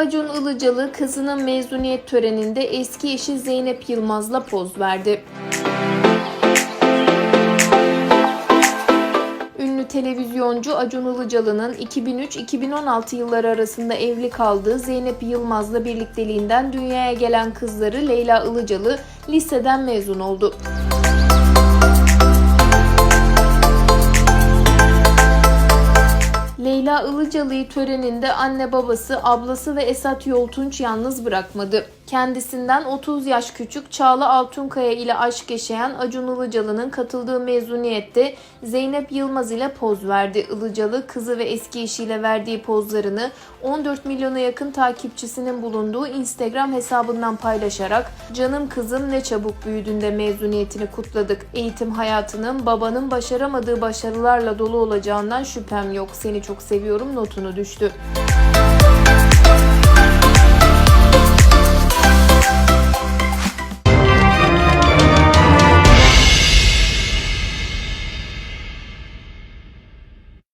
Acun Ilıcalı kızının mezuniyet töreninde eski eşi Zeynep Yılmaz'la poz verdi. Ünlü televizyoncu Acun Ilıcalı'nın 2003-2016 yılları arasında evli kaldığı Zeynep Yılmaz'la birlikteliğinden dünyaya gelen kızları Leyla Ilıcalı liseden mezun oldu. Leyla Ilıcalı'yı töreninde anne babası, ablası ve Esat Yoltunç yalnız bırakmadı. Kendisinden 30 yaş küçük Çağla Altunkaya ile aşk yaşayan Acun Ilıcalı'nın katıldığı mezuniyette Zeynep Yılmaz ile poz verdi. Ilıcalı kızı ve eski eşiyle verdiği pozlarını 14 milyona yakın takipçisinin bulunduğu Instagram hesabından paylaşarak "Canım kızım ne çabuk büyüdün de mezuniyetini kutladık. Eğitim hayatının babanın başaramadığı başarılarla dolu olacağından şüphem yok. Seni çok seviyorum." notunu düştü.